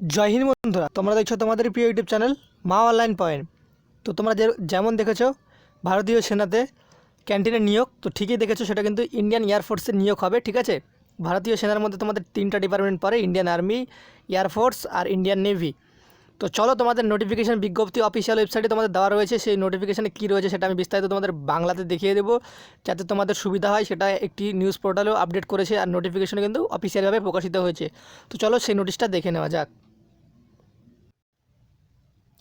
জয় হিন্দ বন্ধুরা, তোমরা দেখছ তোমাদের প্রিয় YouTube channel Maa online point. তো তোমরা যে যেমন দেখেছ, ভারতীয় সেনাতে ক্যান্টিনের নিয়োগ, তো ঠিকই দেখেছ, সেটা কিন্তু ইন্ডিয়ান এয়ারফোর্সের নিয়োগ হবে, ঠিক আছে? ভারতীয় সেনার মধ্যে তোমাদের তিনটা ডিপার্টমেন্ট পড়ে ইন্ডিয়ান আর্মি এয়ারফোর্স আর ইন্ডিয়ান নেভি তো চলো তোমাদের নোটিফিকেশান বিজ্ঞপ্তি অফিসিয়াল ওয়েবসাইটে তোমাদের দেওয়া রয়েছে, সেই নোটিফিকেশানে কী রয়েছে সেটা আমি বিস্তারিত তোমাদের বাংলাতে দেখিয়ে দেবো, যাতে তোমাদের সুবিধা হয়, সেটা একটি নিউজ পোর্টালেও আপডেট করেছে, আর নোটিফিকেশানে কিন্তু অফিসিয়ালভাবে প্রকাশিত হয়েছে। তো চলো সেই নোটিশটা দেখে নেওয়া যাক।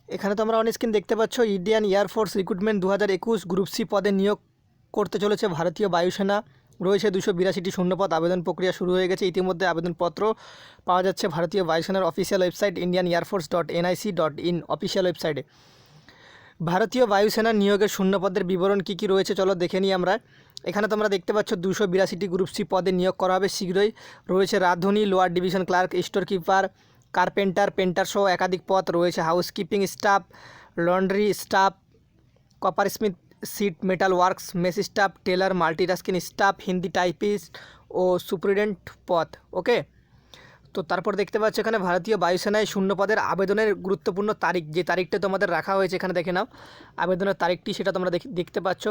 এখানে তোমরা অন স্ক্রিন দেখতে পাচ্ছ ইন্ডিয়ান এয়ারফোর্স রিক্রুটমেন্ট দু হাজার একুশ গ্রুপ সি পদে নিয়োগ করতে চলেছে ভারতীয় বায়ুসেনা। রয়েছে দুশো বিরাশিটি শূন্যপদ, আবেদন প্রক্রিয়া শুরু হয়ে গেছে। ইতিমধ্যে আবেদনপত্র পাওয়া যাচ্ছে ভারতীয় বায়ুসেনার official website Indian air force dot NIC dot in official ওয়েবসাইটে ভারতীয় বায়ুসেনার নিয়োগের শূন্যপদের বিবরণ কী কী রয়েছে চলো দেখে নিই আমরা। এখানে তোমরা দেখতে পাচ্ছ দুশো বিরাশিটি গ্রুপ সি পদে নিয়োগ করা হবে শীঘ্রই। রয়েছে রাঁধুনি, lower division clerk storekeeper carpenter, painter সহ একাধিক পদ রয়েছে। Housekeeping staff, laundry staff coppersmith sheet, metal works, mess staff, tailor, multitasking staff, Hindi typist ও সুপ্রিডেন্ট পদ ওকে? তো তারপর দেখতে পাচ্ছ এখানে ভারতীয় বায়ুসেনায় শূন্য পদের আবেদনের গুরুত্বপূর্ণ তারিখ। যে তারিখটা তোমাদের রাখা হয়েছে এখানে দেখে নাও। আবেদনের তারিখটি সেটা তোমরা দেখ- দেখতে পাচ্ছ।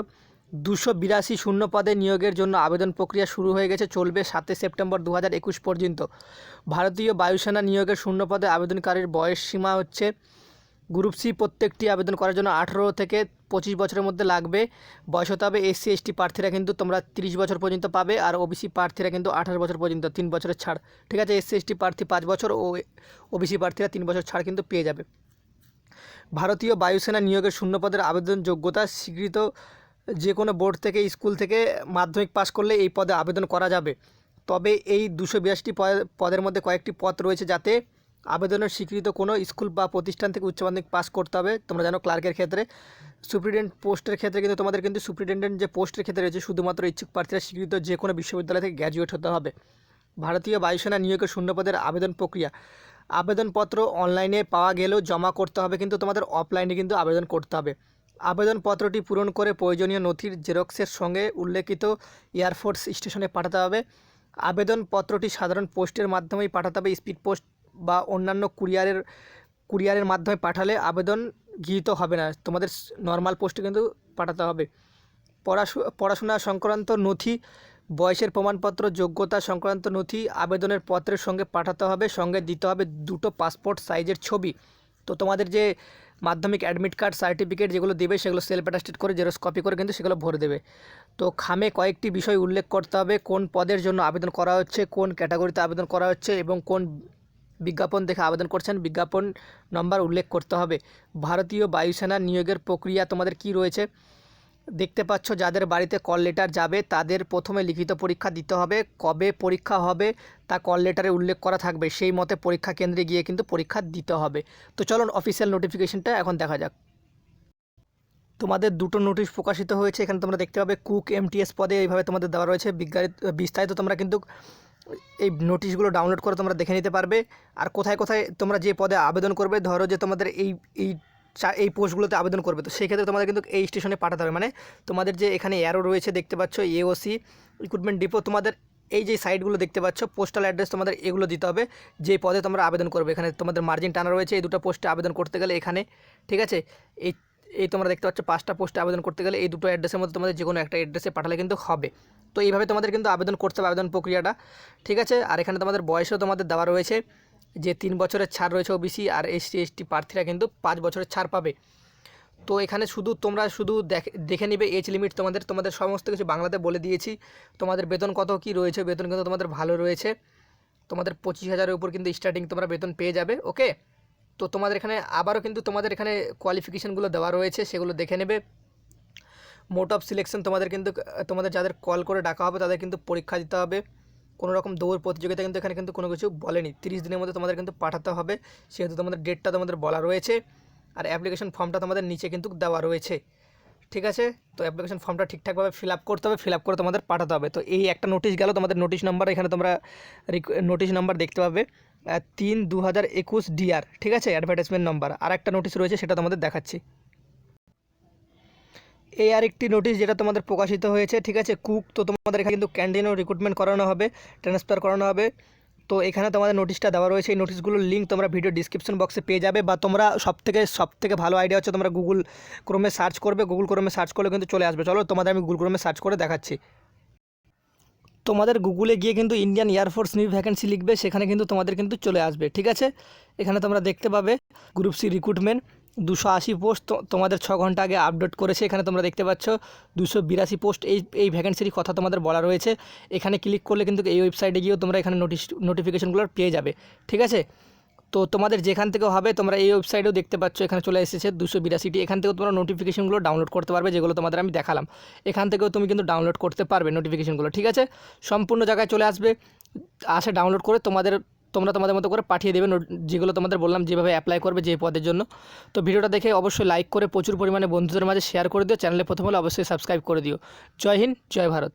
দুশো বিরাশি শূন্য পদে নিয়োগের জন্য আবেদন প্রক্রিয়া শুরু হয়ে গেছে, চলবে সাতই সেপ্টেম্বর দু হাজার একুশ পর্যন্ত। ভারতীয় বায়ুসেনা নিয়োগের শূন্য পদে আবেদনকারীর বয়স সীমা হচ্ছে গ্রুপ সি প্রত্যেকটি আবেদন করার জন্য আঠেরো থেকে পঁচিশ বছরের মধ্যে লাগবে। বয়স হতে হবে এসসি, এসটি প্রার্থীরা কিন্তু তোমরা তিরিশ বছর পর্যন্ত পাবে আর ওবিসি প্রার্থীরা কিন্তু আঠারো বছর পর্যন্ত, তিন বছরের ছাড়। ঠিক আছে, এসসি, এসটি প্রার্থী পাঁচ বছর ও ওবিসি প্রার্থীরা তিন বছর ছাড় কিন্তু পেয়ে যাবে। ভারতীয় বায়ুসেনা নিয়োগের শূন্যপদের আবেদন যোগ্যতা স্বীকৃত যে কোনো বোর্ড থেকে, স্কুল থেকে মাধ্যমিক পাশ করলে এই পদে আবেদন করা যাবে। তবে এই দুশো বিরাশিটি পদের মধ্যে কয়েকটি পদ রয়েছে যাতে আবেদনের স্বীকৃত কোনো স্কুল বা প্রতিষ্ঠান থেকে উচ্চ মাধ্যমিক পাস করতে হবে। তোমরা জানো ক্লার্কের ক্ষেত্রে সুপ্রিটেন্ডেন্ট পোস্টের ক্ষেত্রে কিন্তু তোমাদের কিন্তু সুপ্রিটেন্ডেন্ট যে পোস্টের ক্ষেত্রে রয়েছে, শুধুমাত্র ইচ্ছুক প্রার্থীরা স্বীকৃত যে কোনো বিশ্ববিদ্যালয় থেকে গ্র্যাজুয়েট হতে হবে। ভারতীয় বায়ুসেনা নিয়োগের শূন্যপদের আবেদন প্রক্রিয়া। আবেদনপত্র অনলাইনে পাওয়া গেলেও জমা করতে হবে, কিন্তু তোমাদের অফলাইনে কিন্তু আবেদন করতে হবে। আবেদনপত্রটি পূরণ করে প্রয়োজনীয় নথির জেরক্সের সঙ্গে উল্লেখিত এয়ারফোর্স স্টেশনে পাঠাতে হবে। আবেদনপত্রটি সাধারণ পোস্টের মাধ্যমেই পাঠাতে হবে। স্পিড পোস্ট বা অন্যান্য কুরিয়ারের কুরিয়ারের মাধ্যমে পাঠালে আবেদন গৃহীত হবে না। তোমাদের নর্মাল পোস্টে কিন্তু পাঠাতে হবে। পড়াশু, পড়াশোনা সংক্রান্ত নথি, বয়সের প্রমাণপত্র, যোগ্যতা সংক্রান্ত নথি, আবেদনের পত্রের সঙ্গে পাঠাতে হবে। সঙ্গে দিতে হবে দুটো পাসপোর্ট সাইজের ছবি। তো তোমাদের যে মাধ্যমিক অ্যাডমিট কার্ড সার্টিফিকেট যেগুলো দেবে, সেগুলো সেলফ অ্যাটাস্টেড করে জেরক্স কপি করে কিন্তু সেগুলো ভরে দেবে। তো খামে কয়েকটি বিষয় উল্লেখ করতে হবে, কোন পদের জন্য আবেদন করা হচ্ছে, কোন ক্যাটাগরিতে আবেদন করা হচ্ছে এবং কোন বিজ্ঞাপন দেখে আবেদন করছেন, বিজ্ঞাপন নম্বর উল্লেখ করতে হবে। ভারতীয় বায়ুসেনা নিয়োগের প্রক্রিয়া তোমাদের কি রয়েছে? দেখতে পাচ্ছ যাদের বাড়িতে কল লেটার যাবে, তাদের প্রথমে লিখিত পরীক্ষা দিতে হবে। কবে পরীক্ষা হবে, তা কল লেটারে উল্লেখ করা থাকবে। সেই মতে পরীক্ষা কেন্দ্রে গিয়ে কিন্তু পরীক্ষা দিতে হবে। তো চলুন অফিসিয়াল নোটিফিকেশনটা এখন দেখা যাক। তোমাদের দুটো নোটিশ প্রকাশিত হয়েছে। এখানে তোমরা দেখতে পাবে কুক এমটিএস পদে এইভাবে তোমাদের দেওয়া রয়েছে। বিজ্ঞানিত, বিস্তারিত তোমরা কিন্তু এই নোটিশগুলো ডাউনলোড করে তোমরা দেখে নিতে পারবে। আর কোথায় কোথায় তোমরা যে পদে আবেদন করবে, ধরো যে তোমাদের এই এই এই পোস্টগুলোতে আবেদন করবে। তো সেই ক্ষেত্রে তোমাদের কিন্তু এই স্টেশনে পাঠাতে হবে। মানে তোমাদের যে এখানে অ্যারো রয়েছে, দেখতে পাচ্ছ এওসি রিক্রুটমেন্ট ডিপো তোমাদের এই যে সাইটগুলো দেখতে পাচ্ছ পোস্টাল অ্যাড্রেস তোমাদের এগুলো দিতে হবে। যে পদে তোমরা আবেদন করবে। এখানে তোমাদের মার্জিন টানা রয়েছে, এই দুটো পোস্টে আবেদন করতে গেলে এখানে, ঠিক আছে? এই এই তোমরা দেখতে পাচ্ছ, পাঁচটা পোস্টে আবেদন করতে গেলে এই দুটো অ্যাড্রেসের মধ্যে তোমাদের যে কোনো একটা অ্যাড্রেসে পাঠালে কিন্তু হবে। তো এইভাবে তোমাদের কিন্তু আবেদন করতে হবে, আবেদন প্রক্রিয়াটা, ঠিক আছে? আর এখানে তোমাদের বয়সও তোমাদের দেওয়া রয়েছে। যে তিন বছরের ছাড় রয়েছে ওবিসি আর এসটি এসটি প্রার্থীরা কিন্তু পাঁচ বছরের ছাড় পাবে। তো এখানে শুধু তোমরা শুধু দেখে দেখে নিবে এজ লিমিট তোমাদের তোমাদের সমস্ত কিছু বাংলাতে বলে দিয়েছি। তোমাদের বেতন কত কি রয়েছে, বেতন কিন্তু তোমাদের ভালো রয়েছে। তোমাদের পঁচিশ হাজারের উপর কিন্তু স্টার্টিং তোমরা বেতন পেয়ে যাবে ওকে তো তোমাদের এখানে আবারও কিন্তু তোমাদের এখানে কোয়ালিফিকেশানগুলো দেওয়া রয়েছে, সেগুলো দেখে নেবে। মোট অফ সিলেকশন তোমাদের কিন্তু, তোমাদের যাদের কল করে ডাকা হবে তাদের কিন্তু পরীক্ষা দিতে হবে। কোনো রকম দৌড় প্রতিযোগিতা কিন্তু এখানে কিন্তু কোনো কিছু বলেনি। তিরিশ দিনের মধ্যে তোমাদের কিন্তু পাঠাতে হবে, সেহেতু তোমাদের ডেটটা তোমাদের বলা রয়েছে আর অ্যাপ্লিকেশন ফর্মটা তোমাদের নিচে কিন্তু দেওয়া রয়েছে। ঠিক আছে? তো অ্যাপ্লিকেশন ফর্মটা ঠিকঠাকভাবে ফিল আপ করতে হবে ফিল আপ করে তোমাদের পাঠাতে হবে। তো এই একটা নোটিশ গেল, তোমাদের নোটিশ নাম্বার এখানে তোমরা নোটিশ নাম্বার দেখতে পাবে। তিন দু হাজার একুশ ডিআর ঠিক আছে? অ্যাডভার্টাইজমেন্ট নাম্বার আর একটা নোটিশ রয়েছে, সেটা তোমাদের দেখাচ্ছি। এই আর একটি নোটিশ যেটা তোমাদের প্রকাশিত হয়েছে, ঠিক আছে? কুক তো তোমাদের এখানে কিন্তু ক্যান্টিনও রিক্রুটমেন্ট করানো হবে ট্রান্সফার করানো হবে। তো এখানে তোমাদের নোটিশটা দেওয়া রয়েছে। এই নোটিশগুলোর লিঙ্ক তোমরা ভিডিও ডিসক্রিপশন বক্সে পেয়ে যাবে বা তোমরা সব থেকে সব থেকে ভালো আইডিয়া হচ্ছে তোমরা গুগল ক্রোমে সার্চ করবে। গুগল ক্রোমে সার্চ করলে কিন্তু চলে আসবে। চলো, তোমাদের আমি গুগল ক্রোমে সার্চ করে দেখাচ্ছি। তোমাদের গুগলে গিয়ে কিন্তু ইন্ডিয়ান এয়ারফোর্স নিউ ভ্যাকেন্সি লিখবে, সেখানে কিন্তু তোমাদের কিন্তু চলে আসবে, ঠিক আছে? এখানে তোমরা দেখতে পাবে গ্রুপ সি রিক্রুটমেন্ট দুশো আশি পোস্ট তোমাদের ছ ঘণ্টা আগে আপডেট করেছে, এখানে তোমরা দেখতে পাচ্ছ, দুশো বিরাশি পোস্ট এই এই ভ্যাকেন্সির কথা তোমাদের বলা রয়েছে। এখানে ক্লিক করলে কিন্তু এই ওয়েবসাইটে গিয়েও তোমরা এখানে নোটিশ নোটিফিকেশনগুলো পেয়ে যাবে, ঠিক আছে? তো তোমাদের যেখান থেকেও হবে, তোমরা এই ওয়েবসাইটেও দেখতে পাচ্ছ, এখানে চলে এসেছে দুশো বিরাশিটি। এখান থেকেও তোমরা নোটিফিকেশনগুলো ডাউনলোড করতে পারবে, যেগুলো তোমাদের আমি দেখালাম। এখান থেকেও তুমি কিন্তু ডাউনলোড করতে পারবে নোটিফিকেশনগুলো ঠিক আছে? সম্পূর্ণ জায়গায় চলে আসবে, আসে ডাউনলোড করে তোমাদের তোমরা তোমাদের মতো করে পাঠিয়ে দেবে যেগুলো তোমাদের বললাম যেভাবে অ্যাপ্লাই করবে যে পদের জন্য। তো ভিডিওটা দেখে অবশ্যই লাইক করে প্রচুর পরিমাণে বন্ধুদের মাঝে শেয়ার করে দিও। চ্যানেলে প্রথম হলে অবশ্যই সাবস্ক্রাইব করে দিও। জয় হিন্দ, জয় ভারত।